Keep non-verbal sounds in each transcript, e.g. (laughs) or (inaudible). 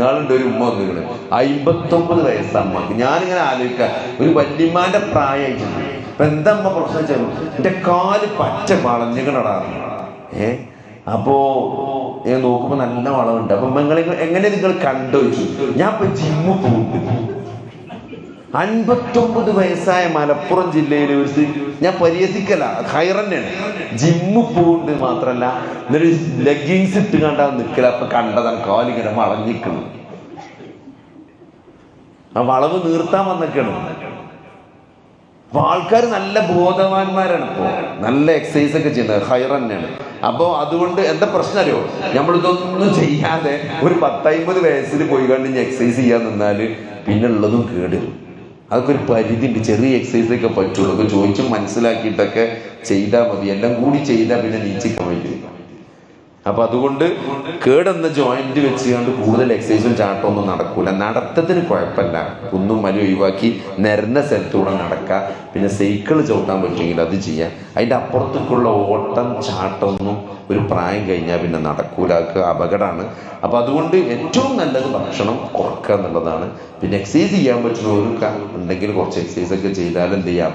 നാളുണ്ട് ഒരു ഉമ്മ വന്നിക്കണ് അമ്പത്തൊമ്പത് വയസ്സമ്മക്ക് ഞാനിങ്ങനെ ആലോചിക്ക. ഒരു വല്യമ്മാന്റെ പ്രായമായിട്ടുണ്ട് അപ്പൊ എന്താ അമ്മ പ്രശ്നം വെച്ചാൽ എന്റെ കാൽ പച്ച വളഞ്ഞുകണടാ ഏ? അപ്പോ ഞാൻ നോക്കുമ്പോ നല്ല വളമുണ്ട് അപ്പൊ നിങ്ങൾ എങ്ങനെ നിങ്ങൾ കണ്ടോച്ചു ഞാൻ ഇപ്പൊ ജിമ്മ് പോകുന്നുണ്ട് അൻപത്തൊമ്പത് വയസ്സായ മലപ്പുറം ജില്ലയിലെ ഒരു ഞാൻ പരിഹസിക്കല. ഹൈറന്നെയാണ് ജിമ്മ് പോകുന്നുണ്ട് മാത്രല്ല എന്നൊരു ലെഗിങ്സ് ഇട്ട് കണ്ടാ നിൽക്കല അപ്പൊ കണ്ടതാണ് കാലിങ്ങനെ വളഞ്ഞിക്കണം ആ വളവ് നീർത്താൻ വന്നിക്കണം അപ്പൊ ആൾക്കാർ നല്ല ബോധവാന്മാരാണ് ഇപ്പോ. നല്ല എക്സസൈസ് ഒക്കെ ചെയ്യുന്നത്. ഹയർ തന്നെയാണ്. അപ്പൊ അതുകൊണ്ട് എന്താ പ്രശ്നം അറിയോ? നമ്മളിതൊന്നും ചെയ്യാതെ ഒരു പത്തൈമ്പത് വയസ്സിൽ പോയി കണ്ട് ഇനി എക്സസൈസ് ചെയ്യാൻ നിന്നാൽ പിന്നെ ഉള്ളതും കേടും അതൊക്കെ ഒരു പരിധി ഉണ്ട് ചെറിയ എക്സസൈസൊക്കെ പറ്റുള്ളൂ. ഒക്കെ ചോദിച്ചും മനസ്സിലാക്കിയിട്ടൊക്കെ ചെയ്താൽ മതി. എല്ലാം കൂടി ചെയ്താൽ പിന്നെ നീച്ചിക്കാൻ പറ്റും അപ്പൊ അതുകൊണ്ട് കേടെന്ന ജോയിന്റ് വെച്ചുകൊണ്ട് കൂടുതൽ എക്സസൈസും ചാട്ടമൊന്നും നടക്കൂല. നടത്തത്തിന് കുഴപ്പമില്ല. കുന്നും മലി ഒഴിവാക്കി നിരന്ന സ്ഥലത്തൂടെ നടക്കുക പിന്നെ സൈക്കിൾ ചവിട്ടാൻ പറ്റുമെങ്കിൽ അത് ചെയ്യാം. അതിന്റെ അപ്പുറത്തേക്കുള്ള ഓട്ടം ചാട്ടമൊന്നും ഒരു പ്രായം കഴിഞ്ഞാൽ പിന്നെ നടക്കൂല. അപകടമാണ്. അപ്പൊ അതുകൊണ്ട് ഏറ്റവും നല്ലത് ഭക്ഷണം കുറക്കുക എന്നുള്ളതാണ്. പിന്നെ എക്സസൈസ് ചെയ്യാൻ പറ്റുന്ന ഒരു ഉണ്ടെങ്കിൽ കുറച്ച് എക്സസൈസ് ഒക്കെ ചെയ്താൽ എന്ത് ചെയ്യാം?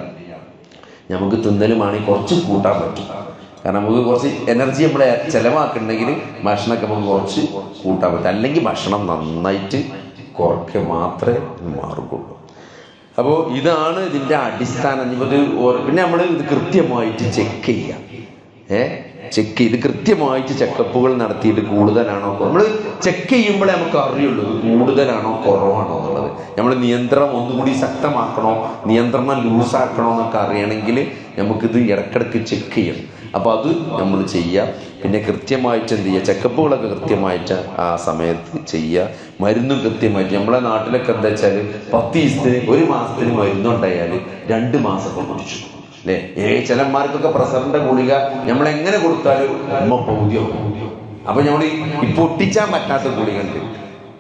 നമുക്ക് തിന്നലുമാണെങ്കിൽ കുറച്ച് കൂട്ടാൻ പറ്റും. കാരണം നമുക്ക് കുറച്ച് എനർജി നമ്മൾ ചിലവാക്കുന്നുണ്ടെങ്കിൽ ഭക്ഷണമൊക്കെ നമുക്ക് കുറച്ച് കൂട്ടാൻ പറ്റും. അല്ലെങ്കിൽ ഭക്ഷണം നന്നായിട്ട് കുറയ്ക്കുക മാത്രമേ മാറുകയുള്ളൂ. അപ്പോൾ ഇതാണ് ഇതിന്റെ അടിസ്ഥാനം. ഇത് പിന്നെ നമ്മൾ ഇത് കൃത്യമായിട്ട് ചെക്ക് ചെയ്യുക. ഏ? ചെക്ക് ചെയ്ത് കൃത്യമായിട്ട് ചെക്കപ്പുകൾ നടത്തിയിട്ട് കൂടുതലാണോ നമ്മൾ ചെക്ക് ചെയ്യുമ്പോഴേ നമുക്ക് അറിയുള്ളൂ കൂടുതലാണോ കുറവാണോ എന്നുള്ളത്. നമ്മൾ നിയന്ത്രണം ഒന്നുകൂടി ശക്തമാക്കണോ നിയന്ത്രണം ലൂസാക്കണോ എന്നൊക്കെ അറിയണമെങ്കിൽ നമുക്കിത് ഇടക്കിടക്ക് ചെക്ക് ചെയ്യണം അപ്പോൾ അത് നമ്മൾ ചെയ്യുക പിന്നെ കൃത്യമായിട്ട് എന്ത് ചെയ്യുക ചെക്കപ്പുകളൊക്കെ കൃത്യമായിട്ട് ആ സമയത്ത് ചെയ്യുക മരുന്നും കൃത്യമായിട്ട്. നമ്മളെ നാട്ടിലൊക്കെ എന്താ വെച്ചാൽ പത്ത് ദിവസത്തിന് ഒരു മാസത്തിന് മരുന്നുണ്ടായാൽ രണ്ട് മാസമൊക്കെ മരിച്ചു അല്ലേ? ഏ ചിലന്മാർക്കൊക്കെ പ്രസറിന്റെ ഗുളിക നമ്മൾ എങ്ങനെ കൊടുത്താലും നമ്മ പൗതിയോ അപ്പൊ നമ്മൾ ഈ പൊട്ടിച്ചാൻ പറ്റാത്ത ഗുളിക ഉണ്ട്.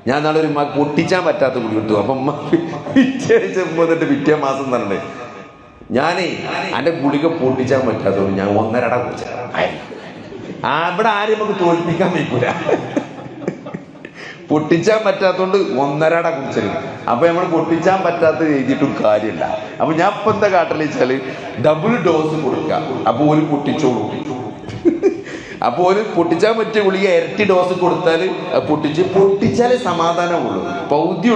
ഞാൻ നാളെ ഒരു ഉമ്മ പൊട്ടിച്ചാൻ പറ്റാത്ത ഗുളിക കിട്ടും അപ്പൊ ഉമ്മ പിറ്റേ ചെമ്പ് പിറ്റേ മാസം തന്നെ ഞാനേ എന്റെ ഗുളിക പൊട്ടിച്ചാൻ പറ്റാത്തതുകൊണ്ട് ഞാൻ ഒന്നരട കുടിച്ച ഇവിടെ ആരും നമുക്ക് തോൽപ്പിക്കാൻ വയ്ക്കൂല. പൊട്ടിച്ചാൻ പറ്റാത്തോണ്ട് ഒന്നരട കുടിച്ചത്. അപ്പൊ നമ്മൾ പൊട്ടിച്ചാൻ പറ്റാത്ത എഴുതിയിട്ടും കാര്യമില്ല. അപ്പൊ ഞാൻ ഇപ്പൊ എന്താ കാട്ടൽ വെച്ചാൽ ഡബിൾ ഡോസ് കൊടുക്കുക. അപ്പൊ ഒരു പൊട്ടിച്ചോളൂ. അപ്പൊ ഒരു പൊട്ടിച്ചാൻ പറ്റിയ ഗുളിക ഇരട്ടി ഡോസ് കൊടുത്താൽ പൊട്ടിച്ച് പൊട്ടിച്ചാലേ സമാധാനമുള്ളൂ പൗതി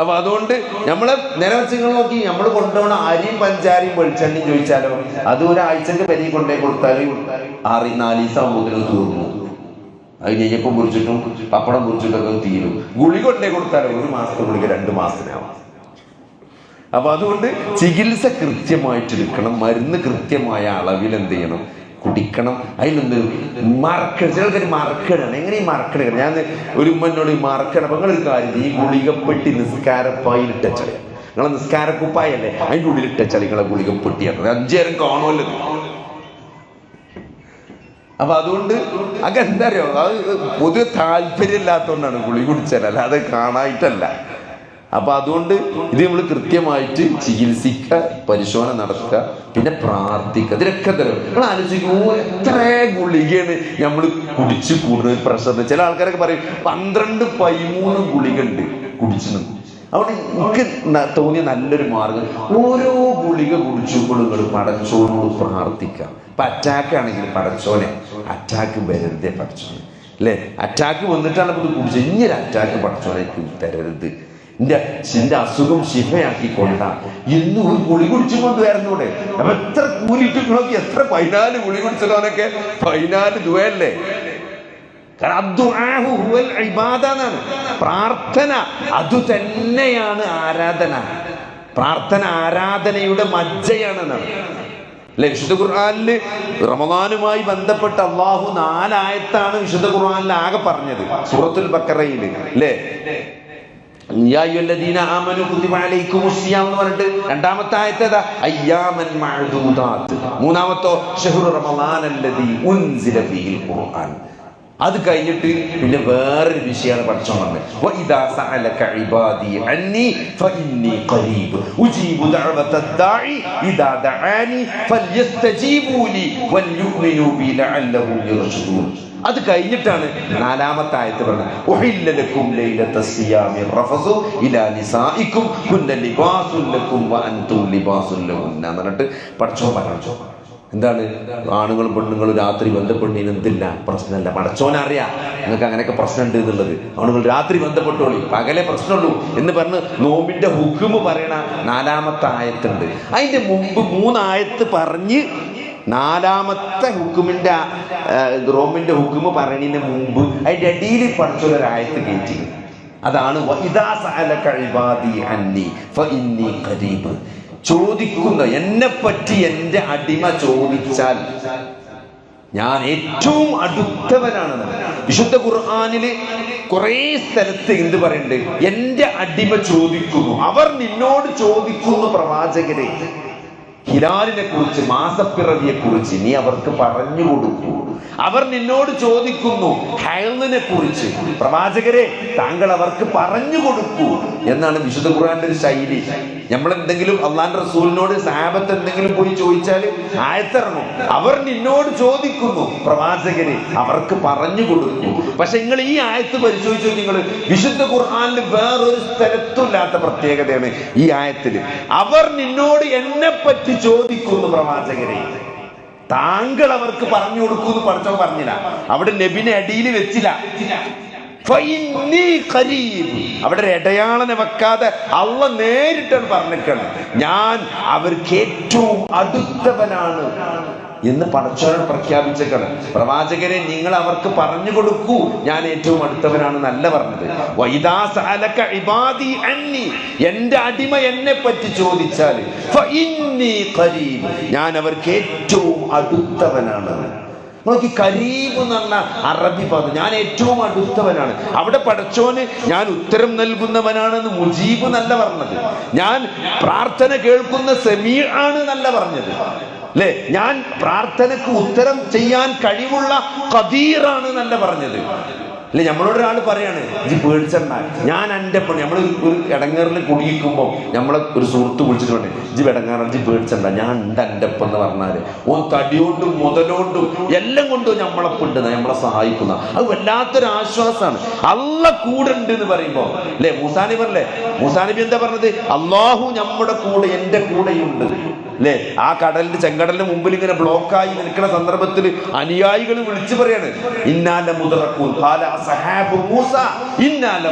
അപ്പൊ അതുകൊണ്ട് നമ്മളെ നിലവച്ചങ്ങൾ നോക്കി. നമ്മൾ കൊണ്ടുപോകണ അരിയും പഞ്ചാരിയും വെളിച്ചെണ്ണയും ചോദിച്ചാലോ? അത് ഒരാഴ്ചക്ക് പെരി കൊണ്ടേ കൊടുത്താൽ ആറി നാല് ദിവസം ആകുമ്പോഴത്തേനും തീർന്നു. അത് നെയ്യപ്പം മുറിച്ചിട്ടും പപ്പടം മുറിച്ചിട്ടൊക്കെ തീരും. ഗുളി കൊണ്ടേ കൊടുത്താലോ? ഒരു മാസത്തെ ഗുളിക്ക് രണ്ട് മാസത്തിനാവാം. അപ്പൊ അതുകൊണ്ട് ചികിത്സ കൃത്യമായിട്ട് എടുക്കണം മരുന്ന് കൃത്യമായ അളവിൽ എന്ത് ചെയ്യണം? കുടിക്കണം അതിലെന്ത് മറക്കണം ചിലർക്കൊരു മറക്കടാണ് എങ്ങനെ ഈ ഞാൻ ഒരു ഉമ്മനോട് മറക്കണം അപ്പം നിങ്ങളൊരു കാര്യം ഈ ഗുളികപ്പെട്ടി നിസ്കാരപ്പായിൽ ചളി നിങ്ങളെ നിസ്കാരക്കുപ്പായല്ലേ? അതിന്റെ ഉള്ളിൽ ഇട്ടച്ചളി നിങ്ങളെ ഗുളികപ്പെട്ടിയാണ് അഞ്ചേരം കാണുമല്ലോ. അപ്പൊ അതുകൊണ്ട് അതെന്താ അറിയോ? അത് പൊതുവെ താല്പര്യമില്ലാത്തതുകൊണ്ടാണ് ഗുളി കുടിച്ചാൽ അല്ലാതെ കാണായിട്ടല്ല. അപ്പൊ അതുകൊണ്ട് ഇത് നമ്മൾ കൃത്യമായിട്ട് ചികിത്സിക്കുക പരിശോധന നടത്തുക പിന്നെ പ്രാർത്ഥിക്കുക. ഇതിനൊക്കെ തരും നിങ്ങൾ ആലോചിക്കുമ്പോൾ "ഓ, എത്ര ഗുളികയാണ് നമ്മൾ കുടിച്ച് കൂടുതൽ പ്രശ്നം ചില ആൾക്കാരൊക്കെ പറയും പന്ത്രണ്ട് പതിമൂന്ന് ഗുളിക ഉണ്ട് കുടിച്ചു അവിടെ എനിക്ക് തോന്നിയ നല്ലൊരു മാർഗം ഓരോ ഗുളിക നിങ്ങൾ പടച്ചോനോട് പ്രാർത്ഥിക്കാം ഇപ്പൊ അറ്റാക്ക് ആണെങ്കിൽ പടച്ചോനെ അറ്റാക്ക് വരരുതേ പടച്ചോനെ. അല്ലേ? അറ്റാക്ക് വന്നിട്ടാണ് ഇപ്പൊ കുടിച്ചത്. ഒരു അറ്റാക്ക് പടച്ചോനെ തരരുത്. എന്റെ എന്റെ അസുഖം ശിഫയാക്കി കൊണ്ട ഇന്ന് ഒരു ഗുളി കുടിച്ചുകൊണ്ട് വരുന്നൂടെ അപ്പൊ എത്ര കൂലിട്ട് നോക്കി എത്ര പതിനാല് ഗുളി കുടിച്ചതോനൊക്കെ പതിനാല് ദുവല്ലേ എന്നാണ് പ്രാർത്ഥന അത് തന്നെയാണ് ആരാധന. പ്രാർത്ഥന ആരാധനയുടെ മജ്ജയാണ് എന്നാണ് അല്ലെ? വിശുദ്ധ ഖുർആാനിൽ റമദാനുമായി ബന്ധപ്പെട്ട അള്ളാഹു നാലായത്താണ് വിശുദ്ധ ഖുർആാനിൽ ആകെ പറഞ്ഞത്. സൂറത്തുൽ ബക്കറയിൽ അല്ലേ? രണ്ടാമത്തെ ആയത്ത് ഏതാ? അയ്യാമൻ മൂന്നാമത്തോ ഫീഹിൽ ഖുർആൻ. അത് കഴിഞ്ഞിട്ട് പിന്നെ വേറൊരു വിഷയമാണ് പഠിച്ചോ അത് കഴിഞ്ഞിട്ടാണ് നാലാമത്തെ ആയത്ത് പറഞ്ഞിട്ട് പഠിച്ചോ പറഞ്ഞോ എന്താണ്? ആണുങ്ങളും പെണ്ണുങ്ങളും രാത്രി ബന്ധപ്പെടുന്നതിന് എന്തില്ല? പ്രശ്നമല്ല. പടച്ചോനറിയാം നിങ്ങൾക്ക് അങ്ങനെയൊക്കെ പ്രശ്നമുണ്ട് എന്നുള്ളത്. ആണുങ്ങൾ രാത്രി ബന്ധപ്പെട്ടോളി. പകലെ പ്രശ്നമുള്ളൂ എന്ന് പറഞ്ഞ് നോമ്പിന്റെ ഹുക്കുമ് പറയണ നാലാമത്തെ ആയത്തുണ്ട്. അതിന്റെ മുമ്പ് മൂന്നായത്ത് പറഞ്ഞ് നാലാമത്തെ ഹുക്കുമിന്റെ റോമിന്റെ ഹുക്കുമ് പറയുന്നതിന് മുമ്പ് അതിന്റെ അടിയിൽ പഠിച്ചൊരായത്ത് കയറ്റി അതാണ് ചോദിക്കുന്ന എന്നെ പറ്റി എന്റെ അടിമ ചോദിച്ചാൽ ഞാൻ ഏറ്റവും അടുത്തവനാണ് വിശുദ്ധ ഖുർആാനിൽ കുറെ സ്ഥലത്ത് എന്ത് പറയുന്നുണ്ട് എന്റെ അടിമ ചോദിക്കുന്നു. അവർ നിന്നോട് ചോദിക്കുന്നു പ്രവാചകരെ. ഹിലാലിനെ കുറിച്ച് മാസപ്പിറവിയെ കുറിച്ച് നീ അവർക്ക് പറഞ്ഞു കൊടുക്കൂ. അവർ നിന്നോട് ചോദിക്കുന്നു ഹൈലിനെ കുറിച്ച് പ്രവാചകരെ താങ്കൾ അവർക്ക് പറഞ്ഞു കൊടുക്കൂ എന്നാണ് വിശുദ്ധ ഖുർആന്റെ ഒരു ശൈലി. നമ്മൾ എന്തെങ്കിലും അള്ളാന്റെ റസൂലിനോട് സാബത്ത് എന്തെങ്കിലും പോയി ചോദിച്ചാൽ ആയത്തിറങ്ങും. അവർ നിന്നോട് ചോദിക്കുന്നു പ്രവാചകരെ അവർക്ക് പറഞ്ഞു കൊടുക്കൂ. പക്ഷെ നിങ്ങൾ ഈ ആയത്ത് പരിശോധിച്ചു നിങ്ങൾ വിശുദ്ധ ഖുർആനിൽ വേറൊരു സ്ഥലത്തുമില്ലാത്ത പ്രത്യേകതയാണ് ഈ ആയത്തിൽ. അവർ നിന്നോട് എന്നെ പറ്റി ചോദിക്കുന്നു പ്രവാചകരെ. താങ്കൾ അവർക്ക് പറഞ്ഞു കൊടുക്കൂന്ന് പഠിച്ചോ പറഞ്ഞില്ല. അവിടെ നബിനെ അടിയിൽ വെച്ചില്ല. അവിടെ ഇടയാളനെ വെക്കാതെ അള്ള നേരിട്ടാണ് പറഞ്ഞിട്ടുണ്ട് ഞാൻ അവർക്ക് ഏറ്റവും അടുത്തവനാണ്. എന്ന് പടച്ചവൻ പ്രഖ്യാപിച്ചേക്കാണ്. പ്രവാചകരെ നിങ്ങൾ അവർക്ക് പറഞ്ഞു കൊടുക്കൂ. ഞാൻ ഏറ്റവും അടുത്തവനാണ് നല്ല പറഞ്ഞത്. എന്റെ അടിമ എന്നെ പറ്റി ചോദിച്ചാൽ. ഞാൻ അവർക്ക് ഏറ്റവും അടുത്തവനാണ്. നോക്കി കരീബ് എന്നുള്ള അറബി പദം. ഞാൻ ഏറ്റവും അടുത്തവനാണ്. അവിടെ പഠിച്ചോന് ഞാൻ ഉത്തരം നൽകുന്നവനാണെന്ന് മുജീബ് നല്ല പറഞ്ഞത്. ഞാൻ പ്രാർത്ഥന കേൾക്കുന്ന സെമീ ആണ് നല്ല പറഞ്ഞത്. അല്ലേ ഞാൻ പ്രാർത്ഥനക്ക് ഉത്തരം ചെയ്യാൻ കഴിവുള്ള കദീറാണ് എന്നല്ല പറഞ്ഞത്. അല്ലെ നമ്മളോട് ഒരാൾ പറയാണ് ഇത് പേടിച്ചെണ്ണ. ഞാൻ എന്റെ പണി നമ്മൾ ഒരു ഇടങ്ങേറിൽ കുടുങ്ങിക്കുമ്പോൾ നമ്മളെ ഒരു സുഹൃത്ത് വിളിച്ചിട്ട് പറഞ്ഞു ഇജ് ഇടങ്ങാറ ഇജി പേടിച്ചെണ്ണ. ഞാൻ ഉണ്ട് എന്റെ എന്ന് പറഞ്ഞാൽ ഓ തടിയോണ്ടും മുതലോണ്ടും എല്ലാം കൊണ്ടും നമ്മളെ പിണ്ടുന്ന നമ്മളെ സഹായിക്കുന്ന. അത് വല്ലാത്തൊരു ആശ്വാസമാണ് അല്ല കൂടെ ഉണ്ട് എന്ന് പറയുമ്പോൾ അല്ലേ മൂസാനബി പറഞ്ഞല്ലേ? മൂസാനബി എന്താ പറഞ്ഞത്? അള്ളാഹു നമ്മുടെ കൂടെ എന്റെ കൂടെയുണ്ട് അല്ലേ ആ കടലിന്റെ ചെങ്കടലിന് മുമ്പിൽ ഇങ്ങനെ ബ്ലോക്കായി നിൽക്കുന്ന സന്ദർഭത്തിൽ അനുയായികൾ വിളിച്ചു പറയാണ് ഇന്നാല മുതറക്കൂൻ മൂസ. ഇന്നാല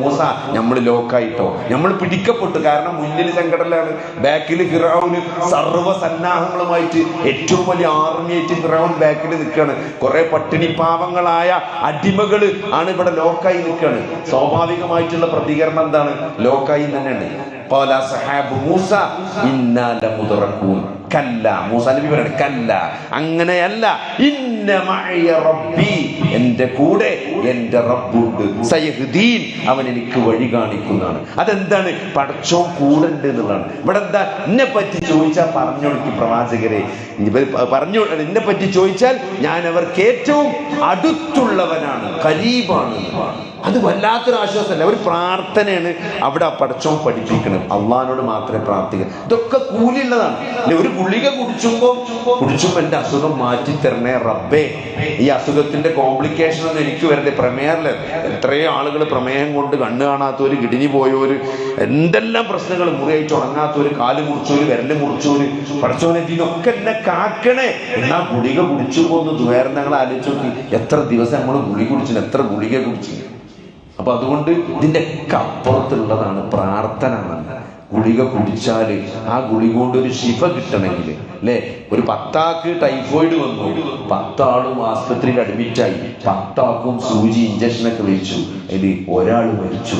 മൂസ. നമ്മൾ ലോക്കായിട്ടോ നമ്മൾ പിടിക്കപ്പെട്ടു. കാരണം മുന്നിൽ ചെങ്കടലാണ് ബാക്കിൽ ഫിറൌന് സർവ സന്നാഹങ്ങളുമായിട്ട് ഏറ്റവും വലിയ ആർമി ആർമിയായിട്ട് ഫിറൌൻ ബാക്കിൽ നിൽക്കുകയാണ്. കുറെ പട്ടിണി പാവങ്ങളായ അടിമകൾ ആണ് ഇവിടെ ലോക്കായി നിൽക്കുകയാണ്. സ്വാഭാവികമായിട്ടുള്ള പ്രതികരണം എന്താണ്? ലോക്കായി തന്നെയാണ്. قال أصحاب موسى إنا لمدركون കല്ല മൂസ നബി പറയണ കല്ല അങ്ങനെയല്ല ഇന്ന മഅയ റബ്ബി എൻ്റെ കൂടെ എൻ്റെ റബ്ബുണ്ട് സയഹ്ദീൻ അവൻ എനിക്ക് വഴി കാണിക്കുന്നതാണ് അതെന്താണ് പടച്ചോൻ കൂടെ ഉണ്ട് എന്നുള്ളതാണ് ഇവിടെ എന്താ എന്നെ പറ്റി ചോദിച്ചാൽ പറഞ്ഞു കൊടുക്കും പ്രവാചകരെ ഇവർ പറഞ്ഞു എന്നെ പറ്റി ചോദിച്ചാൽ ഞാൻ അവർക്ക് ഏറ്റവും അടുത്തുള്ളവനാണ് കരീബാണ് എന്നുള്ളതാണ് അത് വല്ലാത്തൊരു ആശ്വാസമല്ല? ഒരു പ്രാർത്ഥനയാണ് അവിടെ ആ പടച്ചോൻ പഠിപ്പിക്കണം അള്ളഹാനോട് മാത്രമേ പ്രാർത്ഥിക്കുക ഇതൊക്കെ കൂലിയുള്ളതാണ്. അല്ലെ ഒരു ഗുളിക കുടിച്ചുമ്പോൾ കുടിച്ചുമ്പോൾ എന്റെ അസുഖം മാറ്റി തരണേ റബ്ബേ. ഈ അസുഖത്തിന്റെ കോംപ്ലിക്കേഷൻ ഒന്നും എനിക്ക് വരണ്ടേ? പ്രമേയറിൽ എത്രയോ ആളുകൾ പ്രമേയം കൊണ്ട് കണ്ണ് കാണാത്തവര് കിടിഞ്ഞു പോയവര് എന്തെല്ലാം പ്രശ്നങ്ങൾ മുറിയായിട്ട് ഉറങ്ങാത്തവര് കാൽ മുറിച്ചവര് വിരൽ മുറിച്ചവര് പടച്ചോനെ ഇതിനൊക്കെ എന്നെ കാക്കണേ. എന്നാ ഗുളിക കുടിച്ചു പോകുന്ന ദുരന്തങ്ങൾ ആലോചിച്ചു നോക്കി. എത്ര ദിവസം നമ്മൾ ഗുളി കുടിച്ചു എത്ര ഗുളിക കുടിച്ചു അപ്പൊ അതുകൊണ്ട് ഇതിന്റെ ഒക്കെ അപ്പുറത്തുള്ളതാണ് പ്രാർത്ഥന എന്നത് ഗുളിക കുടിച്ചാൽ ആ ഗുളിക കൊണ്ട് ഒരു ശിഫ കിട്ടണമെങ്കിൽ അല്ലെ? ഒരു പത്താക്ക് ടൈഫോയിഡ് വന്നു പത്താളും ആസ്പത്രിയിൽ അഡ്മിറ്റായി പത്താക്കും സൂചി ഇഞ്ചക്ഷനൊക്കെ വെച്ചു അതിൽ ഒരാൾ മരിച്ചു.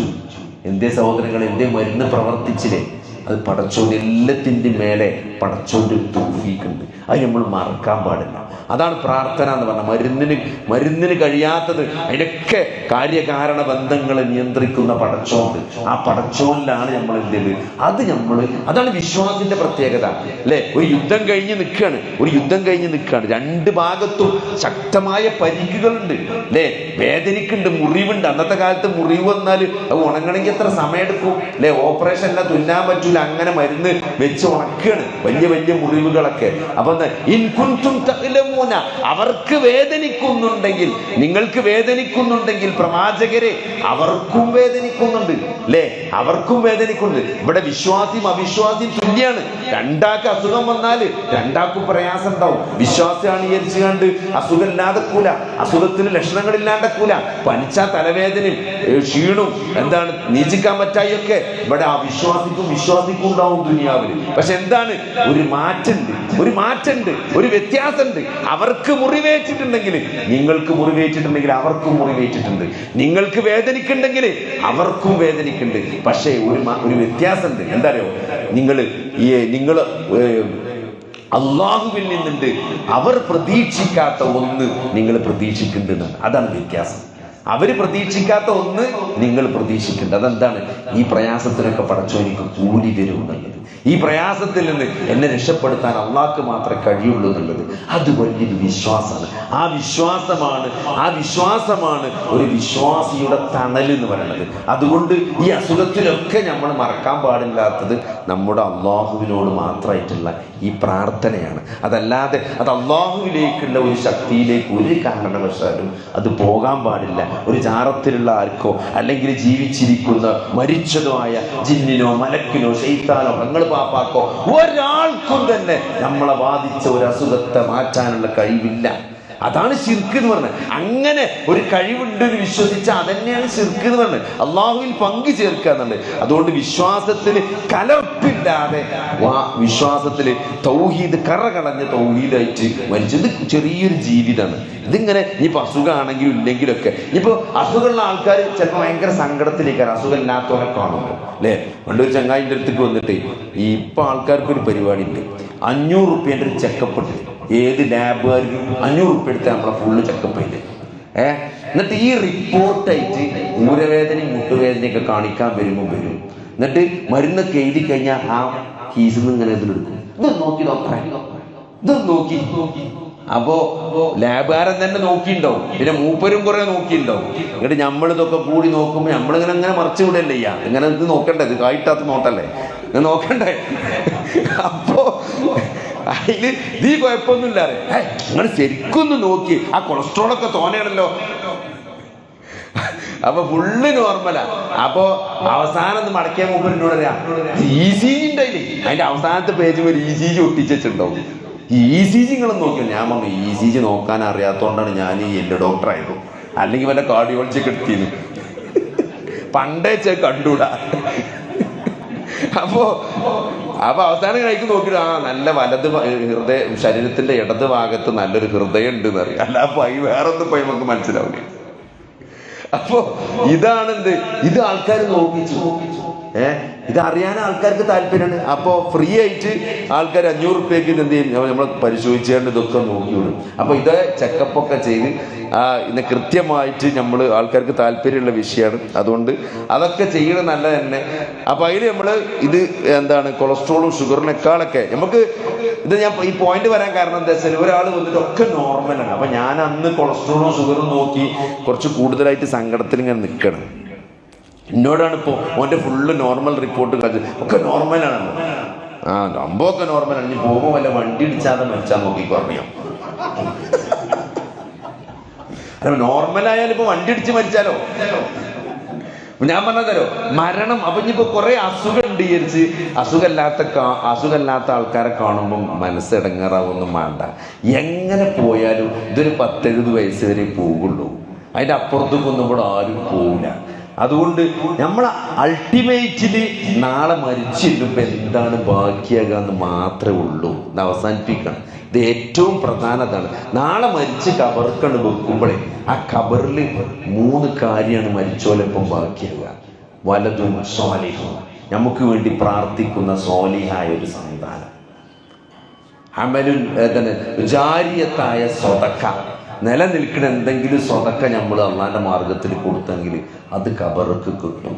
എന്തേ സഹോദരങ്ങൾ എന്തേ മരുന്ന് പ്രവർത്തിച്ചില്ലേ? അത് പടച്ചോന്റെ എല്ലാത്തിന്റെ മേലെ പടച്ചോന്റെ ഒരു തൗഫീഖുണ്ട് അത് നമ്മൾ മറക്കാൻ പാടില്ല. അതാണ് പ്രാർത്ഥന എന്ന് പറഞ്ഞാൽ മരുന്നിന് മരുന്നിന് കഴിയാത്തത്. അതിനൊക്കെ കാര്യകാരണ ബന്ധങ്ങളെ നിയന്ത്രിക്കുന്ന പടച്ചോണ്ട്. ആ പടച്ചോണിലാണ് നമ്മൾ എന്ത് ചെയ്ത്? അത് നമ്മൾ അതാണ് വിശ്വാസത്തിന്റെ പ്രത്യേകത. അല്ലെ? ഒരു യുദ്ധം കഴിഞ്ഞ് നിൽക്കുകയാണ്. ഒരു യുദ്ധം കഴിഞ്ഞ് നിൽക്കുകയാണ്. രണ്ട് ഭാഗത്തും ശക്തമായ പരിക്കുകളുണ്ട്. അല്ലെ? വേദനിക്കുന്നുണ്ട് മുറിവുണ്ട്. അന്നത്തെ കാലത്ത് മുറിവ് വന്നാൽ അത് ഉണങ്ങണമെങ്കിൽ എത്ര സമയമെടുക്കും അല്ലെ? ഓപ്പറേഷൻ എല്ലാം തുന്നാൻ പറ്റൂല. അങ്ങനെ മരുന്ന് വെച്ച് ഉണക്കുകയാണ്. വലിയ വലിയ മുറിവുകളൊക്കെ. അപ്പൊ തഅലമൂന, അവർക്ക് വേദനിക്കുന്നുണ്ടെങ്കിൽ നിങ്ങൾക്ക് വേദനിക്കുന്നുണ്ടെങ്കിൽ പ്രവാചകരെ അവർക്കും വേദനിക്കുന്നുണ്ട് അല്ലേ അവർക്കും വേദനിക്കുന്നുണ്ട്. ഇവിടെ വിശ്വാസിയും അവിശ്വാസിയും തുല്യാണ്. രണ്ടാൾക്ക് അസുഖം വന്നാൽ രണ്ടാൾക്കും പ്രയാസം ഉണ്ടാവും. വിശ്വാസിയാണ് വിചാരിച്ചു കണ്ട് അസുഖം ഇല്ലാതെക്കൂല അസുഖത്തിന് ലക്ഷണങ്ങളില്ലാണ്ടക്കൂല. പനിച്ച തലവേദനയും ക്ഷീണും എന്താണ് പറ്റായി പറ്റായൊക്കെ ഇവിടെ അവിശ്വാസിക്കും വിശ്വാസിക്കും ഉണ്ടാവും ദുനിയാവിൽ പക്ഷെ എന്താണ്? ഒരു മാറ്റം ഒരു മാറ്റമുണ്ട് ഒരു വ്യത്യാസമുണ്ട്. അവർക്ക് മുറിവേറ്റിട്ടുണ്ടെങ്കിൽ നിങ്ങൾക്ക് മുറിവേറ്റിട്ടുണ്ടെങ്കിൽ അവർക്കും മുറിവേറ്റിട്ടുണ്ട്. നിങ്ങൾക്ക് വേദനിക്കുണ്ടെങ്കിൽ അവർക്കും വേദനിക്കുന്നുണ്ട്. പക്ഷേ ഒരു ഒരു വ്യത്യാസമുണ്ട്. എന്താ അറിയോ നിങ്ങൾ ഈ നിങ്ങൾ അള്ളാഹുവിൽ നിന്നുണ്ട്. അവർ പ്രതീക്ഷിക്കാത്ത ഒന്ന് നിങ്ങൾ പ്രതീക്ഷിക്കുന്നുണ്ട് അതാണ് വ്യത്യാസം. അവർ പ്രതീക്ഷിക്കാത്ത ഒന്ന് നിങ്ങൾ പ്രതീക്ഷിക്കുന്നുണ്ട് അതെന്താണ്? ഈ പ്രയാസത്തിനൊക്കെ പടച്ചോ എനിക്ക് കൂലി തരും എന്നുള്ളത്. ഈ പ്രയാസത്തിൽ നിന്ന് എന്നെ രക്ഷപ്പെടുത്താൻ അള്ളാഹ്ക്ക് മാത്രമേ കഴിയുള്ളൂ എന്നുള്ളത്. അത് വലിയൊരു വിശ്വാസമാണ്. ആ വിശ്വാസമാണ് ആ വിശ്വാസമാണ് ഒരു വിശ്വാസിയുടെ തണൽ എന്ന് പറയുന്നത്. അതുകൊണ്ട് ഈ അസുഖത്തിലൊക്കെ നമ്മൾ മറക്കാൻ പാടില്ലാത്തത് നമ്മുടെ അള്ളാഹുവിനോട് മാത്രമായിട്ടുള്ള ഈ പ്രാർത്ഥനയാണ്. അതല്ലാതെ അത് അള്ളാഹുവിലേക്കുള്ള ഒരു ശക്തിയിലേക്ക് ഒരു കാരണവശാലും അത് പോകാൻ പാടില്ല. ഒരു ചാറത്തിലുള്ള ആർക്കോ അല്ലെങ്കിൽ ജീവിച്ചിരിക്കുന്ന മരിച്ചതോ ആയ ജിന്നിനോ മലക്കിനോ ഷെയ്ത്താനോ ഞങ്ങൾ പാപ്പാക്കോ ഒരാൾക്കും തന്നെ നമ്മളെ ബാധിച്ച ഒരു അസുഖത്തെ മാറ്റാനുള്ള കഴിവില്ല. അതാണ് ശിർക്ക് എന്ന് പറഞ്ഞത്. അങ്ങനെ ഒരു കഴിവുണ്ട് എന്ന് വിശ്വസിച്ച് അതന്നെയാണ് ശിർക്ക് എന്ന് പറഞ്ഞത്. അള്ളാഹുവിൽ പങ്കു ചേർക്കുക എന്നുള്ളത്. അതുകൊണ്ട് വിശ്വാസത്തിന് വിശ്വാസത്തിൽ കലർപ്പില്ലാതെ വാ- വിശ്വാസത്തിൽ തൗഹീദ് കറ തൗഹീദായിട്ട് മരിച്ചത് ചെറിയൊരു ജീവിതമാണ് ഇതിങ്ങനെ ഇനിയിപ്പോൾ അസുഖമാണെങ്കിലും ഇല്ലെങ്കിലൊക്കെ ഇനിയിപ്പോൾ അസുഖമുള്ള ആൾക്കാർ ചിലപ്പോൾ ഭയങ്കര സങ്കടത്തിലേക്കാണ്. അസുഖം ഇല്ലാത്തവരെ കാണുമ്പോൾ അല്ലേ പണ്ടൊരു ചങ്ങായിന്റെ അടുത്തേക്ക് വന്നിട്ട് ഈ ഇപ്പം ആൾക്കാർക്കൊരു പരിപാടി ഉണ്ട് അഞ്ഞൂറ് റുപ്യേന്റെ ഒരു ചെക്കപ്പ് ഉണ്ട്. ഏത് ലാബുകാർക്കും അഞ്ഞൂറ് റുപ്യ എടുത്താൽ നമ്മളെ ഫുള്ള് ചെക്കപ്പ് ചെയ്ത് ഏ? എന്നിട്ട് ഈ റിപ്പോർട്ടായിട്ട് ഊരവേദനയും മുട്ടുവേദനയൊക്കെ കാണിക്കാൻ വരുമ്പോൾ വരും. എന്നിട്ട് മരുന്നൊക്കെ എഴുതി കഴിഞ്ഞാൽ ആ കീസിൽ നിന്ന് ഇങ്ങനെ ഇതിലെടുക്കും ഇത് നോക്കി ഡോക്ടറെ. ഇത് നോക്കി. അപ്പോ ലാബുകാരൻ തന്നെ നോക്കിണ്ടാവും പിന്നെ മൂപ്പരും കുറെ നോക്കിണ്ടാവും എന്നിട്ട് നമ്മൾ ഇതൊക്കെ കൂടി നോക്കുമ്പോൾ നമ്മളിങ്ങനെ ഇങ്ങനെ മറിച്ചു വിടല്ലേ ചെയ്യാ. ഇങ്ങനെ ഇത് നോക്കണ്ടേ? ഇത് കായിട്ടാത്ത നോട്ടല്ലേ? ഇത് നോക്കണ്ടേ? അപ്പോ അതിൽ നീ ഇല്ലാറേ നിങ്ങൾ ശരിക്കൊന്ന് നോക്കി. ആ കൊളസ്ട്രോൾ ഒക്കെ തോനെയാണല്ലോ. (laughs) അപ്പൊ ഫുള്ള് നോർമലാ അപ്പൊ അവസാനം മടക്കിയ മൂപ്പറിനോട് പറയാ ഇ ജി ഉണ്ടായില്ലേ അതിന്റെ അവസാനത്തെ പേജ് ഒരു ഇ സി ജി ഒട്ടിച്ചിട്ടുണ്ടാവും ഇ സി ജി നിങ്ങളും നോക്കിയോ? ഞാൻ പറഞ്ഞു ഇ സി ജി നോക്കാൻ അറിയാത്തോണ്ടാണ് ഞാൻ എന്റെ ഡോക്ടർ ആയത്. അല്ലെങ്കിൽ വല്ല കാർഡിയോളജി ഒക്കെ എടുത്തിരുന്നു (laughs) പണ്ടേ ചെ കണ്ടൂടാ. അപ്പോ അപ്പൊ അവസാനം കഴിക്ക് നോക്കിയിട്ട് ആ നല്ല വലത് ഹൃദയ ശരീരത്തിന്റെ ഇടത് ഭാഗത്ത് നല്ലൊരു ഹൃദയം ഉണ്ട് എന്നറിയാം. അല്ല അപ്പൊ ഈ വേറൊന്നും പോയി നമുക്ക് മനസ്സിലാവില്ല അപ്പോ ഇതാണെന്ത്? ഇത് ആൾക്കാർ നോക്കിച്ചു. ഏ? ഇത് അറിയാൻ ആൾക്കാർക്ക് താല്പര്യമാണ്. അപ്പോൾ ഫ്രീ ആയിട്ട് ആൾക്കാർ അഞ്ഞൂറ് റുപ്യക്ക് എന്ത് ചെയ്യും? നമ്മൾ പരിശോധിച്ചുകൊണ്ട് ഇതൊക്കെ നോക്കിയോളും അപ്പോൾ ഇത് ചെക്കപ്പൊക്കെ ചെയ്ത് ഇന്ന് കൃത്യമായിട്ട് നമ്മൾ ആൾക്കാർക്ക് താല്പര്യമുള്ള വിഷയമാണ് അതുകൊണ്ട് അതൊക്കെ ചെയ്യണം നല്ല തന്നെ. അപ്പോൾ അതിൽ നമ്മൾ ഇത് എന്താണ്? കൊളസ്ട്രോളും ഷുഗറിനേക്കാളൊക്കെ നമുക്ക് ഇത് ഞാൻ ഈ പോയിന്റ് വരാൻ കാരണം എന്താ വെച്ചാൽ ഒരാൾ വന്നിട്ട് ഒക്കെ നോർമലാണ് അപ്പൊ ഞാൻ അന്ന് കൊളസ്ട്രോളും ഷുഗറും നോക്കി കുറച്ച് കൂടുതലായിട്ട് സങ്കടത്തിൽ ഇങ്ങനെ നിൽക്കണം എന്നോടാണ് ഇപ്പോൾ ഓന്റെ ഫുള്ള് നോർമൽ റിപ്പോർട്ട് കാണിച്ചത് ഒക്കെ നോർമലാണ് ആ സംഭവമൊക്കെ നോർമലാണ് ഇനി പോകുമ്പോൾ വല്ല വണ്ടി ഇടിച്ചാതെ മരിച്ചാൽ നോക്കി പറയാം നോർമലായാലും നോർമൽ ആയാലും ഇപ്പൊ വണ്ടി ഇടിച്ച് മരിച്ചാലോ? ഞാൻ പറഞ്ഞതരോ മരണം അപ്പൊ ഇനിയിപ്പോ കുറെ അസുഖം ഉണ്ട് വിചാരിച്ച്. അസുഖമില്ലാത്ത അസുഖമില്ലാത്ത ആൾക്കാരെ കാണുമ്പോൾ മനസ്സിടങ്ങാറാവൊന്നും വേണ്ട. എങ്ങനെ പോയാലും ഇതൊരു പത്തെഴുപത് വയസ്സ് വരെ പോകുള്ളൂ. അതിന്റെ അപ്പുറത്തേക്കൊന്നും ഇവിടെ ആരും പോവില്ല. അതുകൊണ്ട് നമ്മൾ അൾട്ടിമേറ്റ്ലി നാളെ മരിച്ചില്ലുമ്പോൾ എന്താണ് ബാക്കിയാകുക എന്ന് മാത്രമേ ഉള്ളൂ. ഇത് അവസാനിപ്പിക്കണം. ഇത് ഏറ്റവും പ്രധാനതാണ്. നാളെ മരിച്ച് കബർക്കണ്ട് വെക്കുമ്പോഴേ ആ കബറിൽ മൂന്ന് കാര്യമാണ് മരിച്ചോലപ്പം ബാക്കിയാകുക വലതും സ്വാലിഹും. നമുക്ക് വേണ്ടി പ്രാർത്ഥിക്കുന്ന സ്വാലിഹായ ഒരു സന്താനം. അമലുൻ ജാരിയത്തായ സ്വതക്ക. നിലനിൽക്കുന്ന എന്തെങ്കിലും സ്വതക്ക നമ്മൾ അള്ളാന്റെ മാർഗത്തിൽ കൊടുത്തെങ്കിൽ അത് കബറക്ക് കിട്ടും.